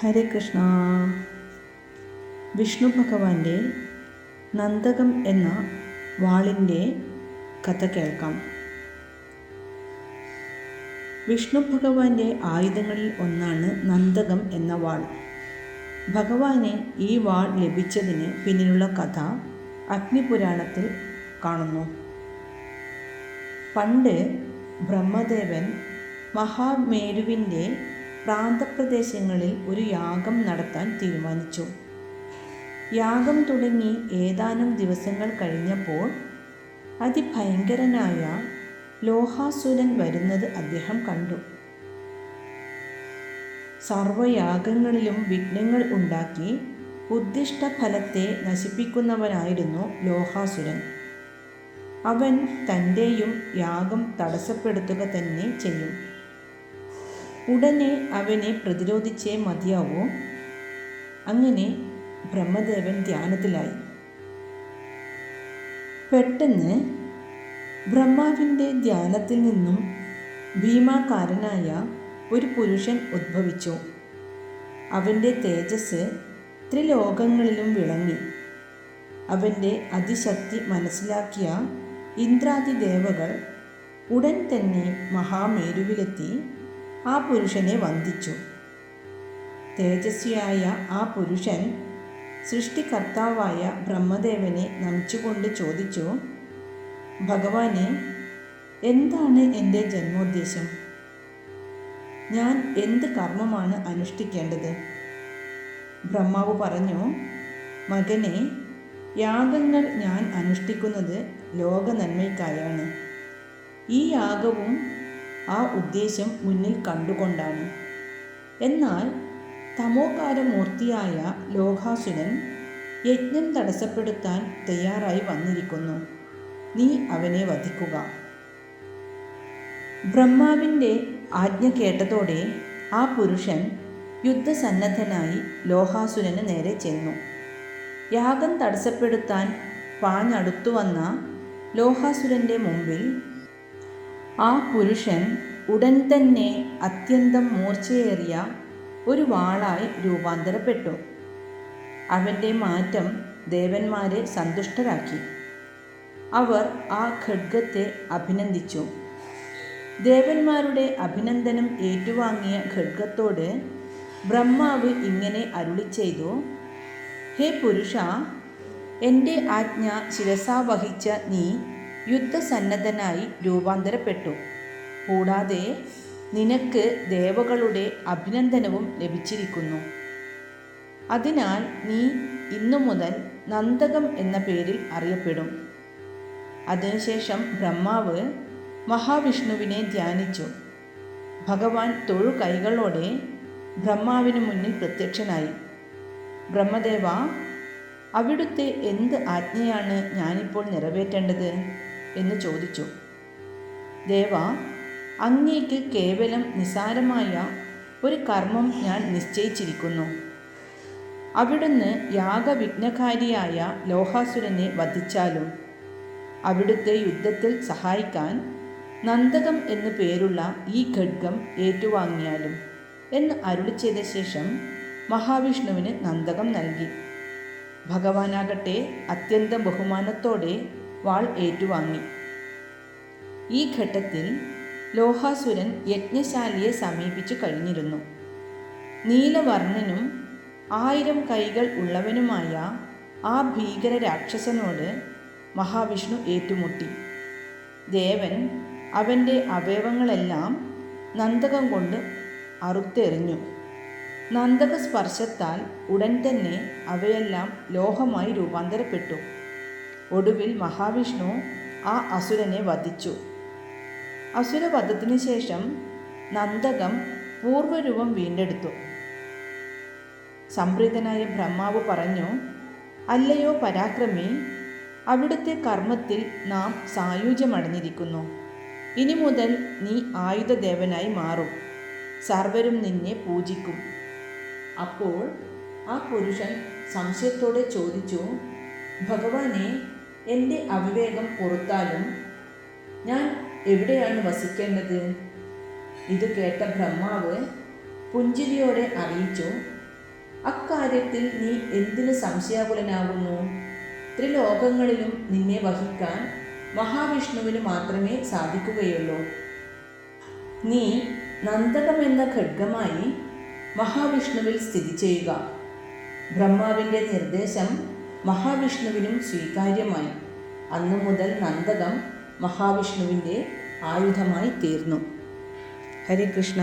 ഹരേ കൃഷ്ണ. വിഷ്ണു ഭഗവാന്റെ നന്ദകം എന്ന വാളിന്റെ കഥ കേൾക്കാം. വിഷ്ണു ഭഗവാന്റെ ആയുധങ്ങളിൽ ഒന്നാണ് നന്ദകം എന്ന വാൾ. ഭഗവാനെ ഈ വാൾ ലഭിച്ചതിന് പിന്നിലുള്ള കഥ അഗ്നിപുരാണത്തിൽ കാണുന്നു. പണ്ട് ബ്രഹ്മദേവൻ മഹാമേരുവിന്റെ പ്രാന്തപ്രദേശങ്ങളിൽ ഒരു യാഗം നടത്താൻ തീരുമാനിച്ചു. യാഗം തുടങ്ങി ഏതാനും ദിവസങ്ങൾ കഴിഞ്ഞപ്പോൾ അതിഭയങ്കരനായ ലോഹാസുരൻ വരുന്നത് അദ്ദേഹം കണ്ടു. സർവയാഗങ്ങളിലും വിഘ്നങ്ങൾ ഉണ്ടാക്കി ഉദ്ദിഷ്ട ഫലത്തെ നശിപ്പിക്കുന്നവനായിരുന്നു ലോഹാസുരൻ. അവൻ തന്റെയും യാഗം തടസ്സപ്പെടുത്തുക തന്നെ ചെയ്യും. ഉടനെ അവനെ പ്രതിരോധിച്ചേ മതിയാവൂ. അങ്ങനെ ബ്രഹ്മദേവൻ ധ്യാനത്തിലായി. പെട്ടെന്ന് ബ്രഹ്മാവിന്റെ ധ്യാനത്തിൽ നിന്നും ഭീമാകാരനായ ഒരു പുരുഷൻ ഉദ്ഭവിച്ചു. അവന്റെ തേജസ് ത്രിലോകങ്ങളിലും വിളങ്ങി. അവന്റെ അതിശക്തി മനസ്സിലാക്കിയ ഇന്ദ്രാദി ദേവകൾ ഉടൻ തന്നെ മഹാമേരുവിലെത്തി. ആ പുരുഷനെ വന്ദിച്ചു. തേജസ്വിയായ ആ പുരുഷൻ സൃഷ്ടികർത്താവായ ബ്രഹ്മദേവനെ നമിച്ചുകൊണ്ട് ചോദിച്ചു ഭഗവാനെ എന്താണ് എന്റെ ജന്മോദ്ദേശം? ഞാൻ എന്ത് കർമ്മമാണ് അനുഷ്ഠിക്കേണ്ടത്? ബ്രഹ്മാവ് പറഞ്ഞു മകനെ യാഗങ്ങൾ ഞാൻ അനുഷ്ഠിക്കുന്നത് ലോകനന്മയ്ക്കായാണ്. ഈ യാഗവും ആ ഉദ്ദേശം മുന്നിൽ കണ്ടുകൊണ്ടാണ്. എന്നാൽ തമോകാരമൂർത്തിയായ ലോഹാസുരൻ യജ്ഞം തടസ്സപ്പെടുത്താൻ തയ്യാറായി വന്നിരിക്കുന്നു. നീ അവനെ വധിക്കുക. ബ്രഹ്മാവിന്റെ ആജ്ഞ കേട്ടതോടെ ആ പുരുഷൻ യുദ്ധസന്നദ്ധനായി ലോഹാസുരന് നേരെ ചെന്നു. യാഗം തടസ്സപ്പെടുത്താൻ പാഞ്ഞടുത്തു വന്ന ലോഹാസുരന്റെ മുമ്പിൽ ആ പുരുഷൻ ഉടൻ തന്നെ അത്യന്തം മൂർച്ചയേറിയ ഒരു വാളായി രൂപാന്തരപ്പെട്ടു. അവന്റെ മാറ്റം ദേവന്മാരെ സന്തുഷ്ടരാക്കി. അവർ ആ ഖഡ്ഗത്തെ അഭിനന്ദിച്ചു. ദേവന്മാരുടെ അഭിനന്ദനം ഏറ്റുവാങ്ങിയ ഖഡ്ഗത്തോട് ബ്രഹ്മാവ് ഇങ്ങനെ അരുളി ചെയ്തു ഹേ പുരുഷ എന്റെ ആജ്ഞ ശിരസാ വഹിച്ച നീ യുദ്ധസന്നദ്ധനായി രൂപാന്തരപ്പെട്ടു. കൂടാതെ നിനക്ക് ദേവകളുടെ അഭിനന്ദനവും ലഭിച്ചിരിക്കുന്നു. അതിനാൽ നീ ഇന്നു മുതൽ നന്ദകം എന്ന പേരിൽ അറിയപ്പെടും. അതിനുശേഷം ബ്രഹ്മാവ് മഹാവിഷ്ണുവിനെ ധ്യാനിച്ചു. ഭഗവാൻ തൊഴു കൈകളോടെ ബ്രഹ്മാവിന് മുന്നിൽ പ്രത്യക്ഷനായി. ബ്രഹ്മദേവ അവിടുത്തെ എന്ത് ആജ്ഞയാണ് ഞാനിപ്പോൾ നിറവേറ്റേണ്ടത്? എന്ന് ചോദിച്ചു. ദേവ അങ്ങേക്ക് കേവലം നിസാരമായ ഒരു കർമ്മം ഞാൻ നിശ്ചയിച്ചിരിക്കുന്നു. അവിടുന്ന് യാഗവിഘ്നകാരിയായ ലോഹാസുരനെ വധിച്ചാലും അവിടുത്തെ യുദ്ധത്തിൽ സഹായിക്കാൻ നന്ദകം എന്നു പേരുള്ള ഈ ഖഡ്ഗം ഏറ്റുവാങ്ങിയാലും എന്ന് അരുളി ചെയ്ത ശേഷം മഹാവിഷ്ണുവിന് നന്ദകം നൽകി. ഭഗവാനാകട്ടെ അത്യന്തം ബഹുമാനത്തോടെ വാൾ ഏറ്റുവാങ്ങി. ഈ ഘട്ടത്തിൽ ലോഹാസുരൻ യജ്ഞശാലിയെ സമീപിച്ചു കഴിഞ്ഞിരുന്നു. നീലവർണനും ആയിരം കൈകൾ ഉള്ളവനുമായ ആ ഭീകര രാക്ഷസനോട് മഹാവിഷ്ണു ഏറ്റുമുട്ടി. ദേവൻ അവന്റെ അവയവങ്ങളെല്ലാം നന്ദകം കൊണ്ട് അറുത്തെറിഞ്ഞു. നന്ദക സ്പർശത്താൽ ഉടൻ തന്നെ അവയെല്ലാം ലോഹമായി രൂപാന്തരപ്പെട്ടു. ഒടുവിൽ മഹാവിഷ്ണു ആ അസുരനെ വധിച്ചു. അസുരവധത്തിനു ശേഷം നന്ദകം പൂർവരൂപം വീണ്ടെടുത്തു. സംപ്രീതനായ ബ്രഹ്മാവ് പറഞ്ഞു അല്ലയോ പരാക്രമി അവിടുത്തെ കർമ്മത്തിൽ നാം സായുജ്യമടഞ്ഞിരിക്കുന്നു. ഇനി മുതൽ നീ ആയുധദേവനായി മാറും. സർവരും നിന്നെ പൂജിക്കും. അപ്പോൾ ആ പുരുഷൻ സംശയത്തോടെ ചോദിച്ചു ഭഗവാനെ എന്റെ അവിവേകം പുറത്താലും ഞാൻ എവിടെയാണ് വസിക്കേണ്ടത്? ഇത് കേട്ട ബ്രഹ്മാവ് പുഞ്ചിരിയോടെ അറിയിച്ചു അക്കാര്യത്തിൽ നീ എന്തിനു സംശയാകുലനാകുന്നു? ത്രിലോകങ്ങളിലും നിന്നെ വഹിക്കാൻ മഹാവിഷ്ണുവിന് മാത്രമേ സാധിക്കുകയുള്ളൂ. നീ നന്ദകമെന്ന ഖഡ്ഗമായി മഹാവിഷ്ണുവിൽ സ്ഥിതി ചെയ്യുക. ബ്രഹ്മാവിന്റെ നിർദ്ദേശം മഹാവിഷ്ണുവിനും സ്വീകാര്യമായി. അന്നു മുതൽ നന്ദകം മഹാവിഷ്ണുവിന്റെ ആയുധമായി തീർന്നു. ഹരേ കൃഷ്ണ.